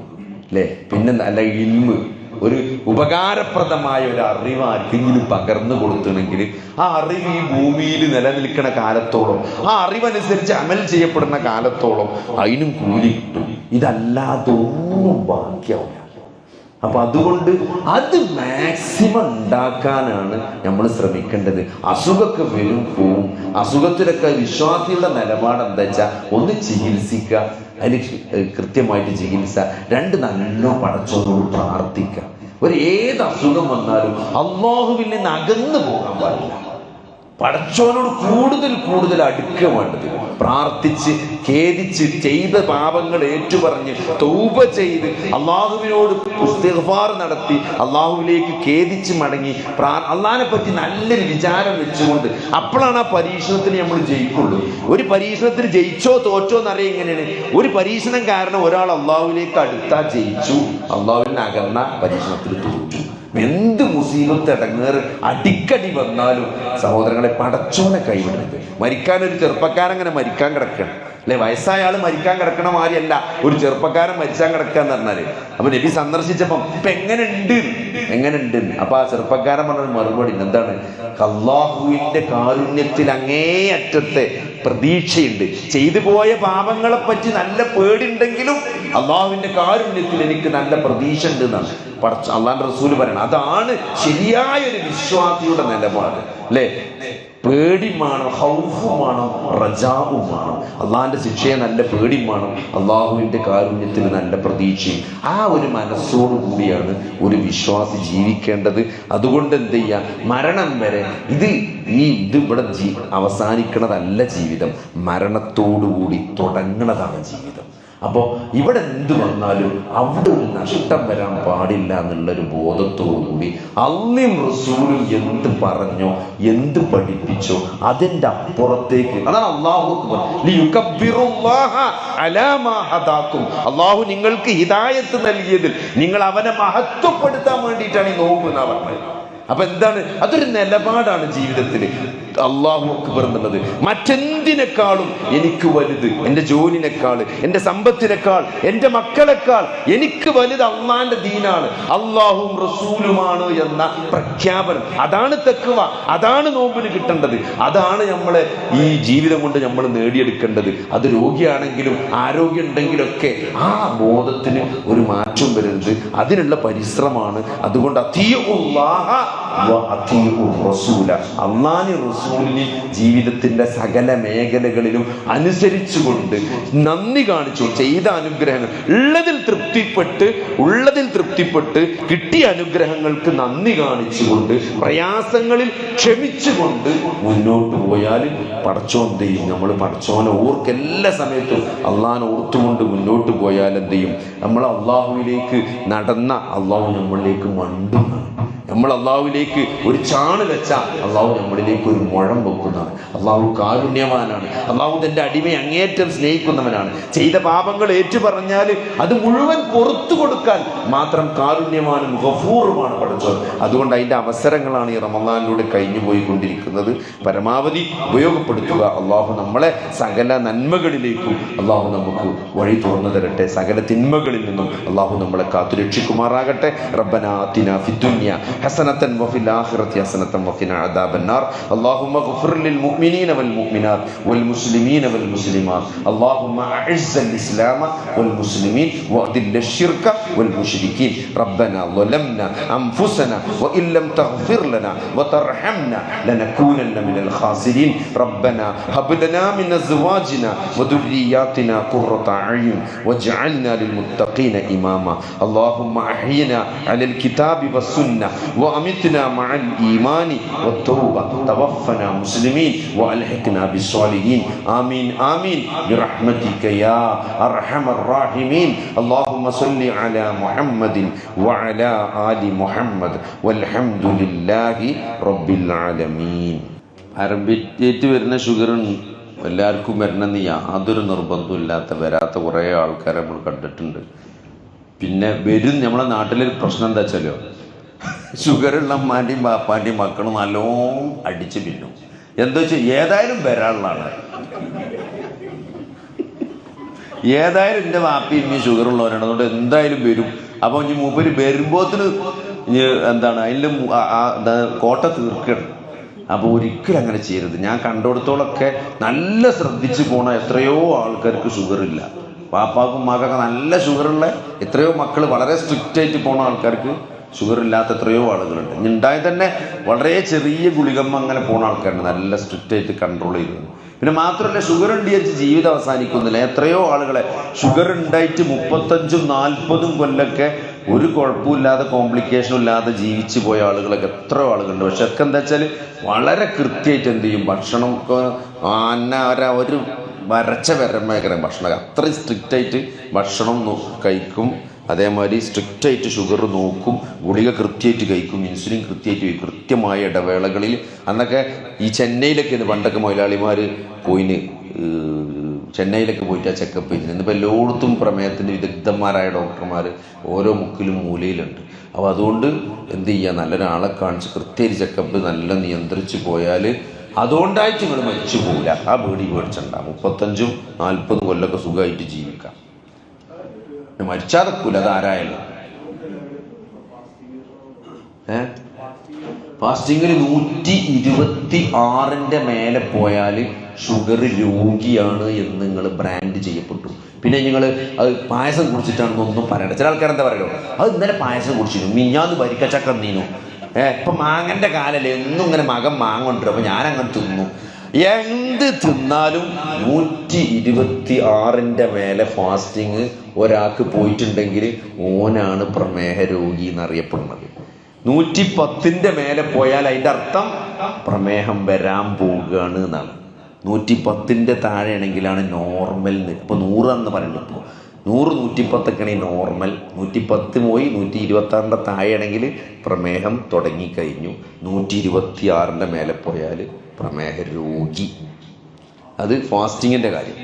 അല്ലേ പിന്നെ നല്ല ഇൽമ്. ഒരു ഉപകാരപ്രദമായ ഒരു അറിവ് ആർക്കെങ്കിലും പകർന്നു കൊടുത്തണമെങ്കിൽ ആ അറിവ് ഈ ഭൂമിയിൽ നിലനിൽക്കുന്ന കാലത്തോളം ആ അറിവനുസരിച്ച് അമൽ ചെയ്യപ്പെടുന്ന കാലത്തോളം അതിനും കൂലി കിട്ടും. ഇതല്ലാതൊന്നും ബാക്കിയാവില്ല. അപ്പൊ അതുകൊണ്ട് അത് മാക്സിമം ഉണ്ടാക്കാനാണ് നമ്മൾ ശ്രമിക്കേണ്ടത്. അസുഖമൊക്കെ വരും പോവും. അസുഖത്തിലൊക്കെ വിശ്വാസികളുടെ നിലപാട് എന്താ വെച്ചാൽ ഒന്ന് ചികിത്സിക്കുക. അതിന് കൃത്യമായിട്ട് ചികിത്സ. രണ്ട് നല്ല പടച്ചോനോട് പ്രാർത്ഥിക്കുക. ഒരു ഏത് അസുഖം വന്നാലും അള്ളാഹുവിൽ നിന്ന് അകന്നു പോകാൻ പാടില്ല. പടച്ചോനോട് കൂടുതൽ കൂടുതൽ അടുക്കുക വേണ്ടത്. പ്രാർത്ഥിച്ച് ഖേദിച്ച് ചെയ്ത പാപങ്ങൾ ഏറ്റുപറഞ്ഞ് തൗബ ചെയ്ത് അള്ളാഹുവിനോട് ഇസ്തിഗ്ഫാർ നടത്തി അള്ളാഹുവിലേക്ക് ഖേദിച്ച് മടങ്ങി പ്രാ അള്ളാഹിനെ പറ്റി നല്ലൊരു വിചാരം വെച്ചുകൊണ്ട് അപ്പോഴാണ് ആ പരീക്ഷണത്തിന് നമ്മൾ ജയിക്കുള്ളൂ. ഒരു പരീക്ഷണത്തിന് ജയിച്ചോ തോറ്റോ എന്നറിയാം എങ്ങനെയാണ്? ഒരു പരീക്ഷണം കാരണം ഒരാൾ അള്ളാഹുവിലേക്ക് അടുത്താ ജയിച്ചു അള്ളാഹുവിനകർന്ന പരീക്ഷണത്തിൽ തോറ്റു. എന്ത് മുസീബത്ത് ഇടങ്ങേറ് അടിക്കടി വന്നാലും സഹോദരങ്ങളെ പടച്ചോനെ കൈവിടരുത്. മരിക്കാനൊരു ചെറുപ്പക്കാരങ്ങനെ മരിക്കാൻ കിടക്കണം. അല്ലെ വയസ്സായ ആൾ മരിക്കാൻ കിടക്കണ മാതിരിയല്ല. ഒരു ചെറുപ്പക്കാരൻ മരിച്ചാൻ കിടക്കാന്ന് പറഞ്ഞാൽ. അപ്പൊ നബി സന്ദർശിച്ചപ്പം ഇപ്പൊ എങ്ങനെ ഉണ്ട് എങ്ങനെ ഉണ്ട് അപ്പൊ ആ ചെറുപ്പക്കാരൻ പറഞ്ഞ മറുപടി എന്താണ്? അള്ളാഹുവിന്റെ കാരുണ്യത്തിൽ അങ്ങേ അറ്റത്തെ പ്രതീക്ഷയുണ്ട്. ചെയ്തു പോയ പാപങ്ങളെ പറ്റി നല്ല പേടിണ്ടെങ്കിലും അള്ളാഹുവിന്റെ കാരുണ്യത്തിൽ എനിക്ക് നല്ല പ്രതീക്ഷ ഉണ്ട് എന്നാണ്. പടച്ച അള്ളാന്റെ റസൂൽ പറയണം അതാണ് ശരിയായ ഒരു വിശ്വാസിയുടെ നിലപാട്. അല്ലേ? പേടിയും വേണം ഹൗഫും വേണം ശിക്ഷയെ നല്ല പേടിയും വേണം അള്ളാഹുവിന്റെ കാരുണ്യത്തിന് നല്ല പ്രതീക്ഷയും. ആ ഒരു മനസ്സോടു കൂടിയാണ് ഒരു വിശ്വാസി ജീവിക്കേണ്ടത്. അതുകൊണ്ട് എന്ത് ചെയ്യുക മരണം വരെ ഇത് ഈ ഇത് ഇവിടെ ജീ അവസാനിക്കണതല്ല ജീവിതം. മരണത്തോടുകൂടി തുടങ്ങണതാണ് ജീവിതം. അപ്പോൾ ഇവിടെ എന്ത് വന്നാലും അവിടെ ഒരു നഷ്ടം വരാൻ പാടില്ല എന്നുള്ളൊരു ബോധത്തോടുകൂടി അള്ളിയും റസൂലും എന്ത് പറഞ്ഞോ എന്ത് പഠിപ്പിച്ചോ അതിന്റെ അപ്പുറത്തേക്ക് അതാണ് അള്ളാഹു അള്ളാഹു നിങ്ങൾക്ക് ഹിതായത്ത് നൽകിയതിൽ നിങ്ങൾ അവനെ മഹത്വപ്പെടുത്താൻ വേണ്ടിയിട്ടാണ് ഈ നോമ്പ് എന്നാ അപ്പൊ എന്താണ്? അതൊരു നിലപാടാണ് ജീവിതത്തിൽ അള്ളാഹു അക്ബർ എന്നുള്ളത്. മറ്റെന്തിനേക്കാളും എനിക്ക് വലുത് എന്റെ ജോലിനേക്കാൾ എന്റെ സമ്പത്തിനേക്കാൾ എന്റെ മക്കളെക്കാൾ എനിക്ക് വലുത് അള്ളാന്റെ ദീനാണ്. അള്ളാഹും റസൂലുമാണ് എന്ന പ്രഖ്യാപനം. അതാണ് തെക്കുവ അതാണ് നോമ്പിന് കിട്ടേണ്ടത്. അതാണ് നമ്മളെ ഈ ജീവിതം കൊണ്ട് നമ്മൾ നേടിയെടുക്കേണ്ടത്. അത് രോഗിയാണെങ്കിലും ആരോഗ്യം ഉണ്ടെങ്കിലൊക്കെ ആ ബോധത്തിന് ഒരു മാറ്റം വരരുത് അതിനുള്ള പരിശ്രമമാണ്. അതുകൊണ്ട് അതീ അള്ളാഹ അത്തീഉർ റസൂല. അള്ളാഹി റസൂലിന് ജീവിതത്തിന്റെ സകല മേഖലകളിലും അനുസരിച്ചുകൊണ്ട് നന്ദി കാണിച്ചു. ചെയ്ത അനുഗ്രഹങ്ങൾ. ഉള്ളതിൽ തൃപ്തിപ്പെട്ട് ഉള്ളതിൽ തൃപ്തിപ്പെട്ട് കിട്ടിയ അനുഗ്രഹങ്ങൾക്ക് നന്ദി കാണിച്ചുകൊണ്ട് പ്രയാസങ്ങളിൽ ക്ഷമിച്ചുകൊണ്ട് മുന്നോട്ട് പോയാൽ പടച്ചോൻ ചെയ്യും നമ്മൾ പടച്ചോനെ ഓർക്ക് എല്ലാ സമയത്തും അള്ളഹാനെ ഓർത്തുകൊണ്ട് മുന്നോട്ട് പോയാൽ എന്ത് ചെയ്യും നമ്മൾ അള്ളാഹുവിലേക്ക് നടന്ന അള്ളാഹു നമ്മളിലേക്ക് മണ്ടുന്നതാണ് നമ്മൾ അള്ളാഹുവിലേക്ക് ഒരു ചാണ് വെച്ചാൽ അള്ളാഹു നമ്മളിലേക്ക് ഒരു മുഴം വെക്കുന്നതാണ് അള്ളാഹു കാരുണ്യവാനാണ്. അള്ളാഹു തന്റെ അടിമയെ അങ്ങേറ്റം സ്നേഹിക്കുന്നവനാണ്. ചെയ്ത പാപങ്ങൾ ഏറ്റു പറഞ്ഞാൽ അത് മുഴുവൻ പുറത്തു കൊടുക്കാൻ മാത്രം കാരുണ്യവാനും ഗഫൂറുമാണ് പഠിച്ചത് അതുകൊണ്ട് അതിന്റെ അവസരങ്ങളാണ് ഈ റമദാനിലൂടെ കഴിഞ്ഞു പോയിക്കൊണ്ടിരിക്കുന്നത്. പരമാവധി ഉപയോഗപ്പെടുത്തുക. അള്ളാഹു നമ്മളെ സകല നന്മകളിലേക്കും അള്ളാഹു നമുക്ക് വഴി തുറന്നു തരട്ടെ. സകല തിന്മകളിൽ നിന്നും അള്ളാഹു നമ്മളെ കാത്തു രക്ഷിക്കുമാറാകട്ടെ റബ്ബന ആതിന ഫിദ്ദുനിയ حسنة وفي الآخرة حسنة وقنا عذاب النار. اللهم اغفر للمؤمنين والمؤمنات والمسلمين والمسلمات. اللهم أعز الإسلام والمسلمين وأذل الشرك والمشركين. ربنا ظلمنا أنفسنا وإن لم تغفر لنا وترحمنا لنكونن من الخاسرين. ربنا هب لنا من أزواجنا وذرياتنا قرة أعين واجعلنا للمتقين إماما. اللهم أحينا على الكتاب والسنة وأمتنا مع الإيمان والتوبة توفنا مسلمين وألحقنا بالصالحين آمين آمين برحمتك يا أرحم الراحمين اللهم صل على محمد وعلى آل محمد والحمد لله رب العالمين അരബിറ്റേറ്റ് വരുന്ന ഷുഗർ എല്ലാവർക്കും വരണമെന്ന് യാതൊരു നിർബന്ധവും ഇല്ലാത്ത വരാത്ത കുറേ ആൾക്കാരെ നമ്മൾ കണ്ടിട്ടുണ്ട് പിന്നെ വരും നമ്മളെ നാട്ടിലൊരു പ്രശ്നം എന്താ വെച്ചാലോ ഷുഗറുള്ള അമ്മാന്റെയും ബാപ്പാന്റെയും മക്കൾ നല്ലോണം അടിച്ച് പിന്നും എന്താ വെച്ചാൽ ഏതായാലും വരാനുള്ളതാണ്. ഏതായാലും എന്റെ വാപ്പി ഈ ഷുഗർ ഉള്ളവരാണ് അതുകൊണ്ട് എന്തായാലും വരും. അപ്പോൾ ഇനി മൂപ്പര് വരുമ്പോത്തിന് എന്താണ് അതിന്റെ കോട്ട തീർക്കണം. അപ്പോൾ ഒരിക്കലും അങ്ങനെ ചെയ്യരുത്. ഞാൻ കണ്ടിടത്തോളൊക്കെ നല്ല ശ്രദ്ധിച്ച് പോണ എത്രയോ ആൾക്കാർക്ക് ഷുഗർ ഇല്ല വാപ്പാക്കും മാക്കൊക്കെ നല്ല ഷുഗറുള്ള എത്രയോ മക്കൾ വളരെ സ്ട്രിക്റ്റ് ആയിട്ട് പോണ ആൾക്കാർക്ക് ഷുഗർ ഇല്ലാത്ത എത്രയോ ആളുകളുണ്ട്. ഇനി ഉണ്ടായി തന്നെ വളരെ ചെറിയ ഗുളികമ്മ അങ്ങനെ പോണ ആൾക്കാരുണ്ട്. നല്ല സ്ട്രിക്റ്റ് ആയിട്ട് കൺട്രോൾ ചെയ്തു പിന്നെ മാത്രമല്ല ഷുഗർ ഉണ്ടായിട്ട് ജീവിതം അവസാനിക്കുന്നില്ല എത്രയോ ആളുകളെ ഷുഗർ ഉണ്ടായിട്ട് മുപ്പത്തഞ്ചും നാൽപ്പതും കൊല്ലൊക്കെ ഒരു കുഴപ്പമില്ലാതെ കോംപ്ലിക്കേഷനും ഇല്ലാതെ ജീവിച്ചു പോയ ആളുകളൊക്കെ എത്രയോ ആളുകളുണ്ട്. പക്ഷെ ഒക്കെ എന്താ വെച്ചാൽ വളരെ കൃത്യമായിട്ട് എന്ത് ചെയ്യും? ഭക്ഷണം അന്ന ഒരു- വരച്ച വരമേഖല ഭക്ഷണം അത്രയും സ്ട്രിക്റ്റായിട്ട് ഭക്ഷണം കഴിക്കും. അതേമാതിരി സ്ട്രിക്റ്റ് ആയിട്ട് ഷുഗർ നോക്കും ഗുളിക കൃത്യമായിട്ട് കഴിക്കും ഇൻസുലിൻ കൃത്യമായിട്ട് കഴിക്കും കൃത്യമായ ഇടവേളകളിൽ അന്നൊക്കെ ഈ ചെന്നൈയിലൊക്കെ ഇത് പണ്ടൊക്കെ മുതലാളിമാർ പോയിന് ചെന്നൈയിലൊക്കെ പോയിട്ട് ആ ചെക്കപ്പ് ചെയ്തിരുന്നു ഇന്നിപ്പോൾ എല്ലായിടത്തും പ്രമേയത്തിന്റെ വിദഗ്ധന്മാരായ ഡോക്ടർമാർ ഓരോ മുക്കിലും മൂലയിലുണ്ട്. അപ്പോൾ അതുകൊണ്ട് എന്ത് ചെയ്യുക നല്ലൊരാളെ കാണിച്ച് കൃത്യമായിട്ട് ചെക്കപ്പ് നല്ല നിയന്ത്രിച്ച് പോയാൽ അതുകൊണ്ടായിട്ട് നിങ്ങൾ മരിച്ചു പോകില്ല ആ പേടി പേടിച്ചണ്ട. മുപ്പത്തഞ്ചും നാൽപ്പതും കൊല്ലമൊക്കെ സുഖമായിട്ട് ജീവിക്കാം. പിന്നെ മരിച്ചാതെ നിൽക്കൂല അതാരായാലും ഏ? ഫാസ്റ്റിങ്ങിൽ നൂറ്റി ഇരുപത്തി ആറിന്റെ മേലെ പോയാൽ ഷുഗർ രോഗിയാണ് എന്ന് നിങ്ങൾ ബ്രാൻഡ് ചെയ്യപ്പെട്ടു. പിന്നെ നിങ്ങൾ അത് പായസം കുടിച്ചിട്ടാണെന്നൊന്നും പറയണ്ട. ചില ആൾക്കാർ എന്താ പറയുക? അത് ഇന്നലെ പായസം കുടിച്ചിരുന്നു. മിഞ്ഞാന്ന് വരിക്കച്ചക്ക നീനു ഏഹ് ഇപ്പൊ മാങ്ങന്റെ കാലല്ലേ? എന്നും ഇങ്ങനെ മകം മാങ്ങ കൊണ്ടുവരും. അപ്പൊ ഞാൻ അങ്ങനെ തിന്നു. എന്ത് തിന്നാലും നൂറ്റി ഇരുപത്തി ആറിന്റെ മേലെ ഫാസ്റ്റിങ് ഒരാൾക്ക് പോയിട്ടുണ്ടെങ്കിൽ ഓനാണ് പ്രമേഹ രോഗി എന്നറിയപ്പെടുന്നത്. നൂറ്റി പത്തിന്റെ മേലെ പോയാൽ അതിന്റെ അർത്ഥം പ്രമേഹം വരാൻ പോവുകയാണ് എന്നാണ്. നൂറ്റി പത്തിന്റെ താഴെയാണെങ്കിലാണ് നോർമൽ ഇപ്പൊ നൂറെന്ന് പറയുന്നത് ഇപ്പോൾ നൂറ് നൂറ്റിപ്പത്തൊക്കെയാണ് നോർമൽ. നൂറ്റിപ്പത്ത് പോയി നൂറ്റി ഇരുപത്തി ആറിന്റെ താഴെയാണെങ്കിൽ പ്രമേഹം തുടങ്ങിക്കഴിഞ്ഞു. നൂറ്റി ഇരുപത്തി ആറിന്റെ മേലെ പോയാൽ പ്രമേഹ രോഗി അത് ഫാസ്റ്റിങ്ങിന്റെ കാര്യം.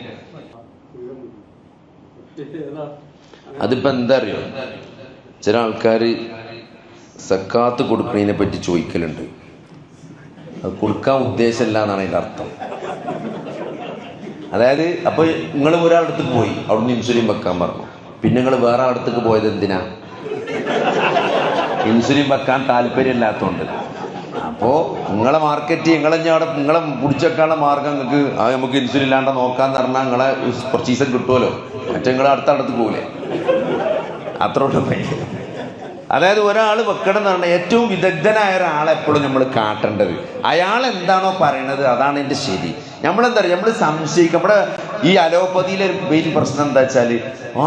അതിപ്പോൾ എന്താ അറിയോ ചില ആൾക്കാർ സക്കാത്ത് കൊടുക്കുന്നതിനെ പറ്റി ചോദിക്കലുണ്ട്. അത് കൊടുക്കാൻ ഉദ്ദേശമില്ല എന്നാണ് അതിന്റെ അർത്ഥം. അതായത് അപ്പോൾ നിങ്ങൾ ഒരാളടുത്ത് പോയി. അവിടുന്ന് ഇൻസുലിൻ വെക്കാൻ പറഞ്ഞു. പിന്നെ നിങ്ങൾ വേറെ അടുത്തേക്ക് പോയത് എന്തിനാ? ഇൻസുലിൻ വെക്കാൻ താല്പര്യമില്ലാത്തതുകൊണ്ട് അപ്പോൾ നിങ്ങളെ മാർക്കറ്റ് നിങ്ങളെ അവിടെ നിങ്ങളെ പിടിച്ചേക്കാനുള്ള മാർഗം നിങ്ങൾക്ക് ആ നമുക്ക് ഇൻസുലിൻ ഇല്ലാണ്ട് നോക്കാന്ന് പറഞ്ഞാൽ നിങ്ങളെ പർച്ചീസം കിട്ടുമല്ലോ. മറ്റേ നിങ്ങളെ അടുത്ത അടുത്ത് പോകില്ലേ പോയി അതായത് ഒരാൾ വെക്കണം എന്ന് പറഞ്ഞാൽ ഏറ്റവും വിദഗ്ധനായ ഒരാളെ എപ്പോഴും നമ്മൾ കാട്ടേണ്ടത്. അയാൾ എന്താണോ പറയണത് അതാണ് എന്റെ ശരി. നമ്മളെന്താ പറയുക നമ്മൾ സംശയിക്കുക നമ്മുടെ ഈ അലോപ്പതിയിലെ മെയിൻ പ്രശ്നം എന്താ വെച്ചാൽ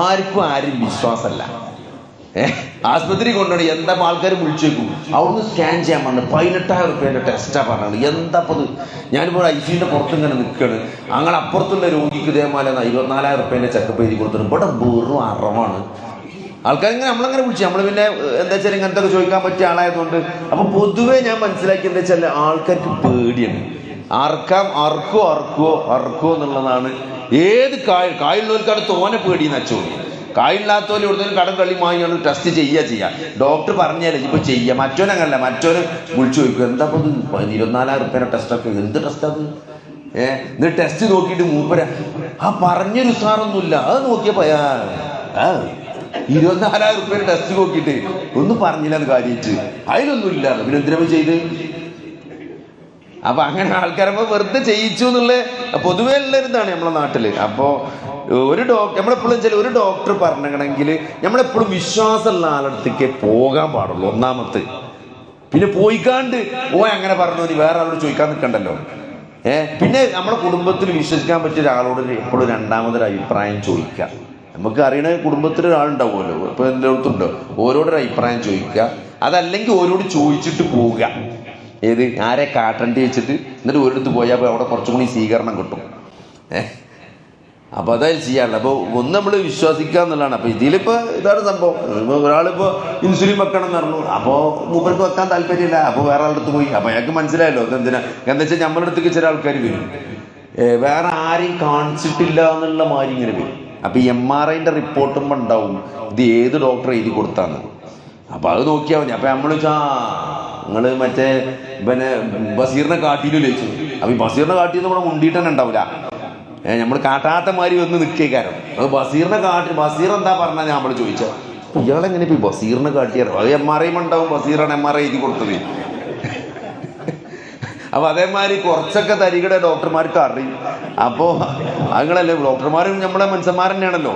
ആർക്കും ആരും വിശ്വാസമല്ല. ഏഹ് ആസ്പത്രി കൊണ്ടുപോയി എന്താ ആൾക്കാർ വിളിച്ചു വെക്കും അവിടുന്ന് സ്കാൻ ചെയ്യാൻ പറഞ്ഞു. പതിനെട്ടായിരം റുപ്യേന്റെ ടെസ്റ്റാണ് പറഞ്ഞത്. എന്താ അത് ഞാനിപ്പോൾ ഐ സിന്റെ പുറത്ത് ഇങ്ങനെ നിൽക്കുകയാണ് അങ്ങനെ അപ്പുറത്തുള്ള രോഗിക്ക് ഇതേപോലെ ഇരുപത്തിനാലായിരം റുപ്യേന്റെ ചെക്കപ്പ് എഴുതി കൊടുത്തിട്ട് ഇവിടെ വെറും അറവാണ്. ആൾക്കാർ ഇങ്ങനെ നമ്മളങ്ങനെ വിളിച്ചു. നമ്മൾ പിന്നെ എന്താ വെച്ചാൽ ഇങ്ങനത്തെ ചോദിക്കാൻ പറ്റിയ ആളായതുകൊണ്ട്. അപ്പൊ പൊതുവെ ഞാൻ മനസ്സിലാക്കി എന്താ വെച്ചാൽ ആൾക്കാർക്ക് പേടിയാണ്. അറക്കാം അറക്കോ അറക്കോ അറക്കോ എന്നുള്ളതാണ് ഏത് കായ കായുള്ളവർക്കാണ് തോനെ പേടി എന്ന് വെച്ചോളൂ കായില്ലാത്തവർ ഇവിടുന്ന് കടം കളി വാങ്ങിയാണ് ടെസ്റ്റ് ചെയ്യുക ചെയ്യാം. ഡോക്ടർ പറഞ്ഞാലേ ഇപ്പൊ ചെയ്യുക മറ്റോനങ്ങനല്ല മറ്റോന് വിളിച്ചു ചോദിക്കും എന്താ ഇത് ഇരുപത്തിനാലായിരം ടെസ്റ്റ് ടെസ്റ്റൊക്കെ എന്ത് ടെസ്റ്റ് അത് ഏ എന്നിട്ട് ടെസ്റ്റ് നോക്കിയിട്ട് മൂപ്പര ആ പറഞ്ഞൊരു സാറൊന്നുമില്ല അത് നോക്കിയപ്പോ ആ ഇരുപത്തിനാലായിരം റുപ്യ ടെസ്റ്റ് നോക്കിയിട്ട് ഒന്നും പറഞ്ഞില്ല എന്ന് കാര്യമായിട്ട് അതിലൊന്നും പിന്നെ എന്തിനാ ചെയ്ത്. അപ്പൊ അങ്ങനെ ആൾക്കാരപ്പോ വെറുതെ ചെയ്യിച്ചു എന്നുള്ള പൊതുവേ ഉള്ളൊരിതാണ് നമ്മളെ നാട്ടിൽ. അപ്പോ ഒരു ഡോക്ടർ നമ്മളെപ്പോഴും ചില ഒരു ഡോക്ടർ പറഞ്ഞണമെങ്കിൽ നമ്മളെപ്പോഴും വിശ്വാസമുള്ള ആളടുത്തേക്ക് പോകാൻ പാടുള്ളൂ. ഒന്നാമത്തെ പിന്നെ പോയിക്കാണ്ട് ഓ അങ്ങനെ പറഞ്ഞു. നീ വേറെ ആളോട് ചോദിക്കാൻ നിൽക്കണ്ടല്ലോ. ഏഹ് പിന്നെ നമ്മുടെ കുടുംബത്തിൽ വിശ്വസിക്കാൻ പറ്റിയ ഒരാളോട് എപ്പോഴും രണ്ടാമതൊരു അഭിപ്രായം ചോദിക്കുക. നമുക്ക് അറിയണ കുടുംബത്തിൽ ഒരാളുണ്ടാവുമല്ലോ. ഇപ്പൊ എല്ലായിടത്തുണ്ടോ. ഓരോടൊരു അഭിപ്രായം ചോദിക്കുക. അതല്ലെങ്കിൽ ഓരോട് ചോദിച്ചിട്ട് പോവുക. ഏത്? ആരെ കാട്ടണ്ടി വെച്ചിട്ട്? എന്നിട്ട് ഒരിടത്ത് പോയാൽ അവിടെ കുറച്ചും കൂടി സ്വീകരണം കിട്ടും. ഏഹ് അപ്പോൾ അതായത് ചെയ്യാറുള്ളത് അപ്പോൾ ഒന്ന് നമ്മൾ വിശ്വസിക്കുക എന്നുള്ളതാണ്. അപ്പോൾ ഇതിലിപ്പോൾ ഇതാണ് സംഭവം. ഇപ്പോൾ ഒരാളിപ്പോൾ ഇൻസുലിൻ വെക്കണം എന്ന് പറഞ്ഞു. അപ്പോൾ മൂപ്പർക്ക് വെക്കാൻ താല്പര്യമില്ല. അപ്പോൾ വേറെ ആളുടെ പോയി. അപ്പോൾ അയാൾക്ക് മനസ്സിലായല്ലോ. എന്തിനാ? എന്താ വെച്ചാൽ നമ്മളടുത്തേക്ക് ചില ആൾക്കാർ വരും. വേറെ ആരെയും കാണിച്ചിട്ടില്ല എന്നുള്ള മാതിരി ഇങ്ങനെ വരും. അപ്പോൾ ഈ എം ആർ ഐന്റെ റിപ്പോർട്ടും ഉണ്ടാവും ഇത് ഏത് ഡോക്ടർ എഴുതി കൊടുത്താന്ന്. അപ്പോൾ അത് നോക്കിയാൽ മതി. അപ്പോൾ നമ്മൾ വെച്ചാൽ നിങ്ങൾ മറ്റേ പിന്നെ ബസീറിനെ കാട്ടിയിട്ട് ചോദിച്ചു. അപ്പോൾ ഈ ബസീറിനെ കാട്ടിയെന്ന് നമ്മുടെ മുണ്ടിയിട്ട് തന്നെ ഉണ്ടാവില്ല ഏഹ് നമ്മൾ കാട്ടാത്ത മാതിരി വന്ന് നിൽക്കേക്കാരം അത് ബസീറിനെ കാട്ടി ബസീർ എന്താ പറഞ്ഞാൽ നമ്മൾ ചോദിച്ചത് ഇയാളെങ്ങനെ ഇപ്പൊ ഈ ബസീറിനെ കാട്ടിയാരോ അത് എം ആർ ഐ ഉണ്ടാവും ബസീറാണ് എം ആർ ഐ എഴുതി കൊടുത്തത്. അപ്പൊ അതേമാതിരി കുറച്ചൊക്കെ തരികടെ ഡോക്ടർമാർക്ക് അറിയും. അപ്പോ അതുങ്ങളല്ലേ ഡോക്ടർമാരും നമ്മളെ മനുഷ്യന്മാർ തന്നെയാണല്ലോ.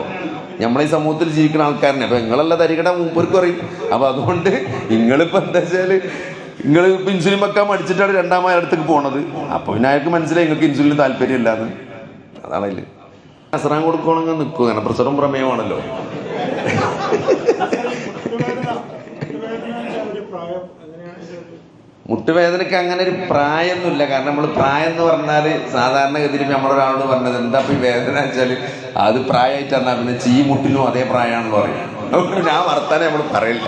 നമ്മളെ സമൂഹത്തിൽ ജീവിക്കുന്ന ആൾക്കാരനെ അപ്പൊ നിങ്ങളല്ല തരികട മൂപ്പർക്ക് അറിയും അപ്പൊ അതുകൊണ്ട് നിങ്ങളിപ്പോ എന്താ വെച്ചാൽ നിങ്ങൾ ഇപ്പൊ ഇൻസുലിൻ വെക്കാൻ മടിച്ചിട്ടാണ് രണ്ടാമത് അടുത്തേക്ക് പോണത്. അപ്പൊ പിന്നെ അയാൾക്ക് മനസ്സിലായി നിങ്ങൾക്ക് ഇൻസുലിൻ താല്പര്യം ഇല്ലാന്ന് അതാണ് അതിൽ. അസറാൻ കൊടുക്കണമെങ്കിൽ നിൽക്കും അങ്ങനെ പ്രഷറും പ്രമേയമാണല്ലോ. മുട്ടുവേദനയ്ക്ക് അങ്ങനെ ഒരു പ്രായമൊന്നുമില്ല. കാരണം നമ്മൾ പ്രായം എന്ന് പറഞ്ഞാൽ സാധാരണഗതിയിൽ നമ്മളൊരാളോട് പറഞ്ഞത് എന്താ ഈ വേദന വെച്ചാൽ അത് പ്രായമായിട്ട് എന്നാൽ പിന്നെ ചീ മുട്ടിനും അതേ പ്രായമാണെന്ന് പറയും. ഞാൻ വർത്താനം നമ്മൾ പറയില്ല.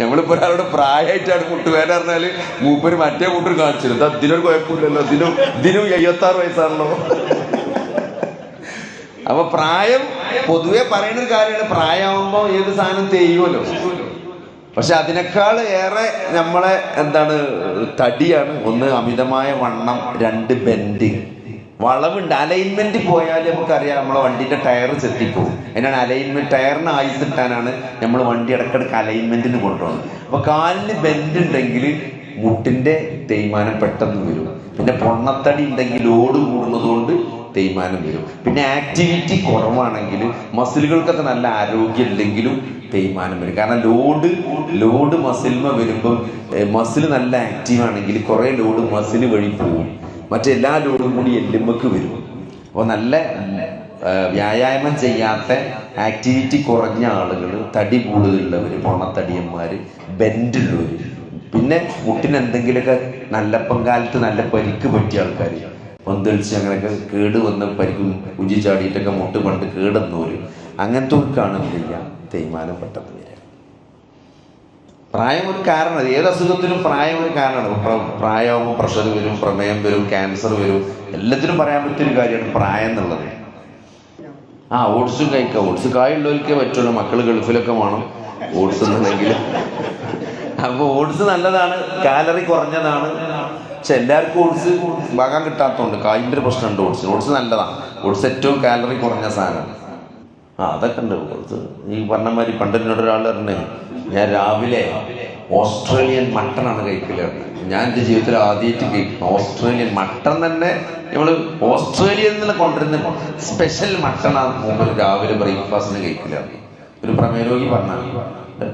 നമ്മളിപ്പോൾ ഒരാളോട് പ്രായമായിട്ടാണ് മുട്ടുവേദന പറഞ്ഞാൽ മൂപ്പര് മറ്റേ മുട്ടർ എന്താ അതിനൊരു കുഴപ്പമില്ലല്ലോ. ഇതിനും ഇതിനും എഴുപത്താറ് വയസ്സാണല്ലോ. അപ്പൊ പ്രായം പൊതുവെ പറയുന്ന ഒരു കാര്യമാണ്. പ്രായമാകുമ്പോൾ ഏത് സാധനം തേയുമല്ലോ പക്ഷെ അതിനേക്കാൾ ഏറെ നമ്മളെ എന്താണ് തടിയാണ്. ഒന്ന് അമിതമായ വണ്ണം രണ്ട് ബെൻഡ് വളവുണ്ട്. അലൈൻമെന്റ് പോയാൽ നമുക്കറിയാം നമ്മളെ വണ്ടിന്റെ ടയർ ചെത്തിപ്പോകും അതിനാണ് അലൈൻമെന്റ് ടയറിന് ആയുസ് കിട്ടാനാണ് നമ്മൾ വണ്ടി ഇടക്കിടക്ക് അലൈൻമെന്റിന് കൊണ്ടുപോകുന്നത്. അപ്പൊ കാലിന് ബെൻഡ് ഉണ്ടെങ്കിൽ മുട്ടിന്റെ തേയ്മാനം പെട്ടെന്ന് വരും. പിന്നെ പൊണ്ണത്തടി ഉണ്ടെങ്കിൽ ലോഡ് കൂടുന്നതുകൊണ്ട് തേയ്മാനം വരും. പിന്നെ ആക്ടിവിറ്റി കുറവാണെങ്കിൽ മസിലുകൾക്കൊക്കെ നല്ല ആരോഗ്യം ഇല്ലെങ്കിലും തേയ്മാനം വരും. കാരണം ലോഡ് ലോഡ് മസിൽമ വരുമ്പം മസിൽ നല്ല ആക്റ്റീവ് ആണെങ്കിൽ കുറേ ലോഡ് മസിൽ വഴി പോകും. മറ്റെല്ലാ ലോഡും കൂടി എല്ലുമ്പക്ക് വരും. അപ്പോൾ നല്ല വ്യായാമം ചെയ്യാത്ത ആക്ടിവിറ്റി കുറഞ്ഞ ആളുകൾ തടി കൂടുതലുള്ളവർ പൊണ്ണത്തടിയന്മാർ ബെൻഡുള്ളവർ പിന്നെ മുട്ടിന് എന്തെങ്കിലുമൊക്കെ നല്ല കാലത്ത് നല്ല പരിക്ക് പറ്റിയ ആൾക്കാർ പന്തളിച്ച് അങ്ങനെയൊക്കെ കേട് വന്ന് പരിക്കും കുഞ്ചി ചാടിയിട്ടൊക്കെ മുട്ട് പണ്ട് കേടുന്നവർ അങ്ങനത്തെവർക്കാണ് എന്ത് ചെയ്യുക തേയ്മാനം പെട്ടെന്ന് വരിക പ്രായം ഒരു കാരണമാണ്. ഏത് അസുഖത്തിനും പ്രായം ഒരു കാരണമാണ്. പ്ര- പ്രായമാകുമ്പോൾ പ്രഷർ വരും പ്രമേയം വരും ക്യാൻസർ വരും. എല്ലാത്തിനും പറയാൻ പറ്റിയൊരു കാര്യമാണ് പ്രായം എന്നുള്ളത്. ആ ഓട്സും കഴിക്കാം. ഓട്സ് കായുള്ളവർക്കേ പറ്റുള്ളൂ. മക്കൾ ഗൾഫിലൊക്കെ വേണം ഓട്സ് എന്നുണ്ടെങ്കിൽ അപ്പോൾ ഓട്സ് നല്ലതാണ് കാലറി കുറഞ്ഞതാണ്. പക്ഷെ എല്ലാവർക്കും ഓട്സ് വാങ്ങാൻ കിട്ടാത്തതുകൊണ്ട് കായിന്റെ പ്രശ്നമുണ്ട് ഓട്സ് ഓട്സ് നല്ലതാണ്. ഓട്സ് ഏറ്റവും കാലറി കുറഞ്ഞ സാധനം. ആ അതൊക്കെ ഉണ്ട്. ഓട്സ് ഈ പറഞ്ഞ മാതിരി പണ്ട് എന്നോട് ഒരാൾ പറഞ്ഞേ ഞാൻ രാവിലെ ഓസ്ട്രേലിയൻ മട്ടനാണ് കഴിക്കൽ ഞാൻ എന്റെ ജീവിതത്തിൽ ആദ്യമായിട്ട് കഴിക്കും. ഓസ്ട്രേലിയൻ മട്ടൺ തന്നെ നമ്മൾ ഓസ്ട്രേലിയയിൽ നിന്ന് കൊണ്ടുവരുന്ന സ്പെഷ്യൽ മട്ടണാണ് മുമ്പ് രാവിലെ ബ്രേക്ക്ഫാസ്റ്റിന് കഴിക്കില്ല ഒരു പ്രമേരോഗി പറഞ്ഞാൽ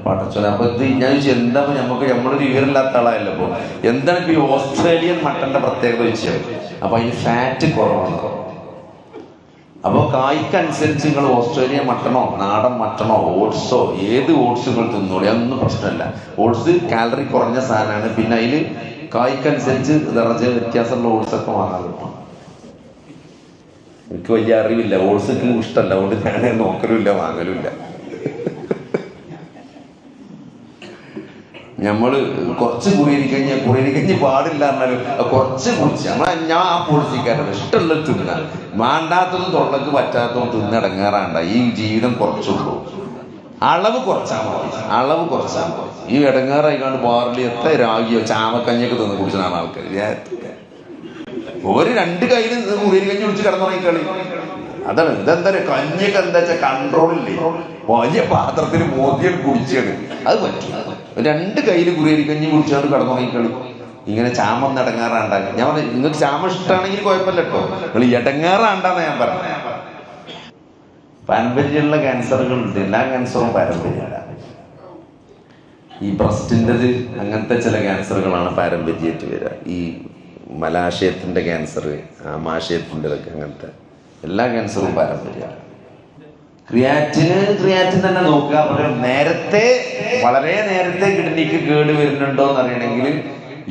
പടച്ചോനെ അപ്പൊ ഇത് ഞാൻ ചോദിച്ചു എന്താ ഇപ്പൊ നമുക്ക് നമ്മളൊരു വിവരമില്ലാത്ത ആളായല്ലോ അപ്പൊ എന്താണ് ഇപ്പൊ ഈ ഓസ്ട്രേലിയൻ മട്ടന്റെ പ്രത്യേകത വെച്ചാൽ അപ്പൊ അതിന് ഫാറ്റ് കുറവാണ്. അപ്പോൾ കായ്ക്കനുസരിച്ച് നിങ്ങൾ ഓസ്ട്രേലിയ മട്ടണോ നാടൻ മട്ടണോ ഓട്സോ ഏത് ഓട്സ് നിങ്ങൾ തിന്നോളി? അതൊന്നും പ്രശ്നമല്ല. ഓട്സ് കാലറി കുറഞ്ഞ സാധനമാണ്. പിന്നെ അതിൽ കായ്ക്കനുസരിച്ച് നിറച്ച വ്യത്യാസമുള്ള ഓട്സ് ഒക്കെ വാങ്ങാൻ കിട്ടും എനിക്ക് വലിയ അറിവില്ല. ഓട്സ് ഇഷ്ടമല്ല. അതുകൊണ്ട് ഞാൻ നോക്കലുമില്ല വാങ്ങലുമില്ല. നമ്മൾ കുറച്ച് കുറിയരി കഴിഞ്ഞാൽ കുറിയരി കഴിഞ്ഞ് പാടില്ല എന്നാലും കുറച്ച് കുറിച്ച് നമ്മളെ ഞാൻ ആ പൊളിച്ചിക്കാരല്ല ഇഷ്ടമുള്ള തിന്ന. വേണ്ടാത്തതും തൊള്ളക്ക് പറ്റാത്തതും തിന്നടങ്ങാറാണ്ട. ഈ ജീവിതം കുറച്ചുള്ളൂ. അളവ് കുറച്ചാൽ മതി. അളവ് കുറച്ചാൽ മതി. ഈ ഇടങ്ങാറായിക്കാണ്ട് എത്ര രാഗിയോ ചാമക്കഞ്ഞൊക്കെ തിന്ന് കുടിച്ചതാണ് ആൾക്കാർ ഒരു രണ്ട് കയ്യിൽ കുറിയരി കഞ്ഞി കുടിച്ച് കിടന്നുറങ്ങി കളി അതാണ് എന്തെന്താ കഞ്ഞിയൊക്കെ എന്താ വെച്ചാൽ കൺട്രോൾ ഇല്ലേ? വലിയ പാത്രത്തിൽ മോദിയാണ് കുടിച്ചാണ്. അത് പറ്റും. രണ്ട് കയ്യിൽ കുറിയരി കഞ്ഞി കുടിച്ചാണ്ട് കിടന്നുറങ്ങി കളി ഇങ്ങനെ ചാമം നടങ്ങാറാണ്ട. ഞാൻ പറഞ്ഞു നിങ്ങൾക്ക് ചാമം ഇഷ്ടമാണെങ്കിൽ കുഴപ്പമില്ല കേട്ടോ. നിങ്ങൾ ഇടങ്ങാറാണ്ടാന്ന് ഞാൻ പറഞ്ഞു പാരമ്പര്യമുള്ള ക്യാൻസറുകളുണ്ട്. എല്ലാ ക്യാൻസറും പാരമ്പര്യമാണ്. ഈ ബ്രസ്റ്റിന്റെത് അങ്ങനത്തെ ചില ക്യാൻസറുകളാണ് പാരമ്പര്യമായിട്ട് വരിക. ഈ മലാശയത്തിന്റെ ക്യാൻസർ ആമാശയത്തിന്റെതൊക്കെ അങ്ങനത്തെ എല്ലാ ക്യാൻസറും പാരമ്പര്യമാണ് ക്രിയാറ്റിന് ക്രിയാറ്റിൻ തന്നെ നോക്കുക. പക്ഷെ നേരത്തെ വളരെ നേരത്തെ കിഡ്നിക്ക് കേട് വരുന്നുണ്ടോ എന്ന് അറിയണമെങ്കിൽ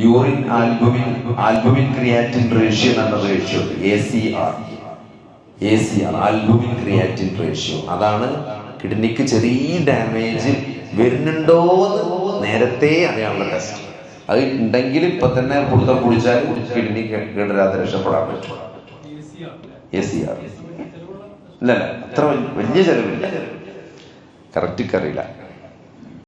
urine albumin albumin creatinine ratio എന്ന ratio. A C R A C R albumin creatinine ratio. അതാണ് കിഡ്നിക്ക് ചെറിയ ഡാമേജ് വരുന്നുണ്ടോ എന്ന് നേരത്തെ അറിയാനുള്ള ടെസ്റ്റ്. അത് ഉണ്ടെങ്കിൽ ഇപ്പൊ തന്നെ കൂടുതൽ കുടിച്ചാൽ കിഡ്നി കേടരാതെ രക്ഷപ്പെടാൻ പറ്റും. എ സി ആർ അല്ല അത്ര വലിയ ചെലവില്ല. കറക്റ്റ് അറിയില്ല